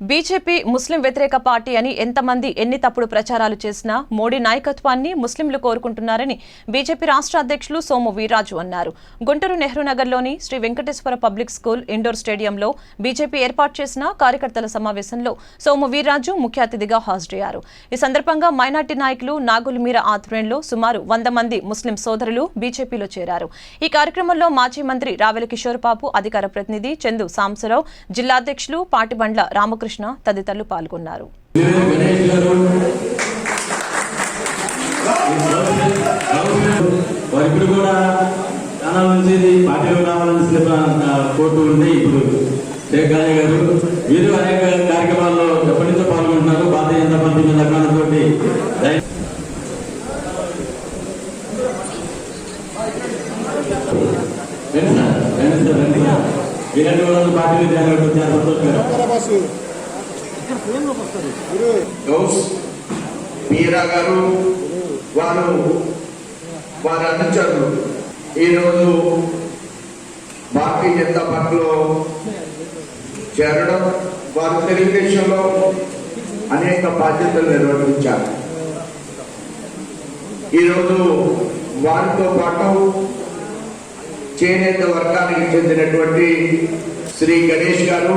BJP ముస్లిం వ్యతిరేక party అని ఎంతమంది ఎన్ని తప్పుడు ప్రచారాలు చేసినా మోడీ నాయకత్వాన్ని ముస్లింలు కోరుకుంటున్నారని బీజేపీ రాష్ట్ర అధ్యక్షులు సోము వీర్రాజు అన్నారు. గుంటూరు నెహ్రూ నగర్లోని Sri Venkateswara public school indoor స్టేడియంలో బీజేపీ ఏర్పాటు చేసిన కార్యకర్తల సమావేశంలో సోము వీర్రాజు ముఖ్య అతిథిగా హాజరయ్యారు. ఈ సందర్భంగా మైనార్టీ నాయకులు నాగుల్ మీర ఆధ్వర్యంలో సుమారు వంద మంది ముస్లిం సోదరులు బీజేపీలో చేరారు. ఈ కార్యక్రమంలో మాజీ మంత్రి రావెల కిషోర్ బాబు అధికార ప్రతినిధి చందు సాంసరావు జిల్లా అధ్యక్షులు పాటిబండ్ల రామకృష్ణ తదితరులు పాల్గొన్నారు. ఇప్పుడు కూడా చాలా పార్టీలో రావాలని కోర్టు ఉంది. ఇప్పుడు షేక్ గారు వీరు అనేక కార్యక్రమాల్లో ఎప్పటి నుంచో పాల్గొంటున్నారు. భారతీయ జనతా పార్టీ మీద అభిమానంతోటి పార్టీలో జాయిన్ గౌస్ మీరా గారు వారు వారి అనుచరులు ఈరోజు భారతీయ జనతా పార్టీలో చేరడం వారు తెలుగుదేశంలో అనేక బాధ్యతలు నిర్వర్తించారు. ఈరోజు వారితో పాటు చేనేత వర్గానికి చెందినటువంటి శ్రీ గణేష్ గారు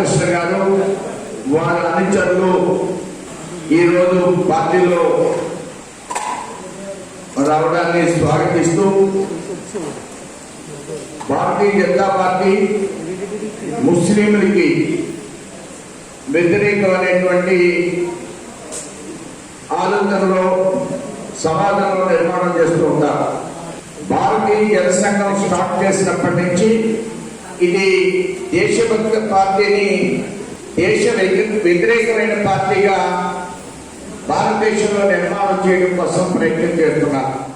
రాధాకృష్ణ గారు వారి అనుచరులు ఈరోజు పార్టీలో రావడాన్ని స్వాగతిస్తూ భారతీయ జనతా పార్టీ ముస్లింలకి వ్యతిరేకమైనటువంటి ఆలోచనలో సమాజంలో నిర్మాణం చేస్తూ ఉంటారు. భారతీయ జనసంఘం స్టార్ట్ చేసినప్పటి నుంచి ఇది దేశభక్త పార్టీని దేశ వ్యతిరేకమైన పార్టీగా భారతదేశంలో నిర్మాణం చేయడం కోసం ప్రయత్నం చేస్తున్నారు.